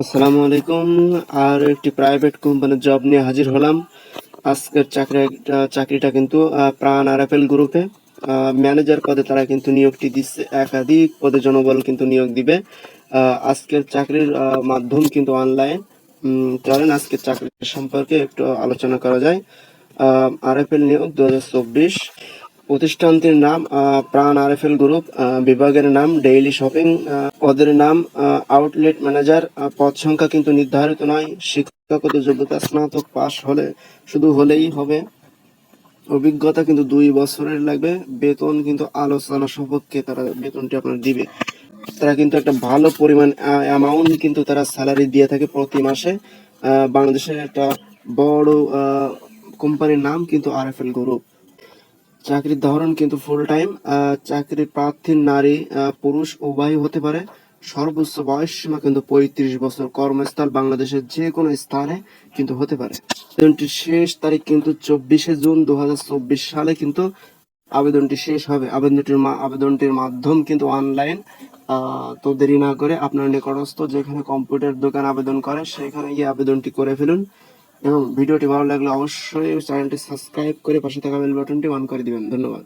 আসসালামু আলাইকুম। আর একটি প্রাইভেট কোম্পানির জব নিয়ে হাজির হলাম। আজকের চাকরি চাকরিটা কিন্তু প্রাণ আরএফএল গ্রুপে ম্যানেজার পদে তারা কিন্তু নিয়োগটি দিচ্ছে। একাধিক পদে জনবল কিন্তু নিয়োগ দিবে। আজকের চাকরির মাধ্যম কিন্তু অনলাইন চলেন আজকের চাকরি সম্পর্কে একটু আলোচনা করা যায়। আরএফএল নিয়োগ দু হাজার চব্বিশ। প্রতিষ্ঠানটির নাম প্রাণ আরএফএল গ্রুপ বিভাগের নাম, ডেইলি শপিং পদের নাম আউটলেট ম্যানেজার পদ সংখ্যা কিন্তু নির্ধারিত নয়, শিক্ষাগত যোগ্যতা স্নাতক পাস হলে শুধু হলেই হবে। অভিজ্ঞতা কিন্তু দুই বছরের লাগবে, বেতন কিন্তু আলোচনা সপক্ষে তারা বেতনটি আপনার দিবে। তারা কিন্তু একটা ভালো পরিমাণ অ্যামাউন্ট কিন্তু তারা স্যালারি দিয়ে থাকে প্রতি মাসে। বাংলাদেশের একটা বড় কোম্পানির নাম কিন্তু আরএফএল গ্রুপ। চাকরির ধরন কিন্তু ফুল টাইম চাকরির প্রার্থীর নারী পুরুষ উভয় হতে পারে। সর্বোচ্চ বয়স সীমা কিন্তু পঁয়ত্রিশ বছর। কর্মস্থল বাংলাদেশের যে কোনো স্থানে কিন্তু হতে পারে। আবেদনটির শেষ তারিখ কিন্তু চব্বিশে জুন দু হাজার চব্বিশ সালে কিন্তু আবেদনটি শেষ হবে। আবেদনটির আবেদনটির মাধ্যম কিন্তু অনলাইন তো দেরি না করে আপনার নিকটস্থ যেখানে কম্পিউটার দোকান আবেদন করে, সেখানে গিয়ে আবেদনটি করে ফেলুন। এবং ভিডিওটি ভালো লাগলে অবশ্যই চ্যানেলটি সাবস্ক্রাইব করে পাশে থাকা বেল বাটনটি অন করে দিবেন। ধন্যবাদ।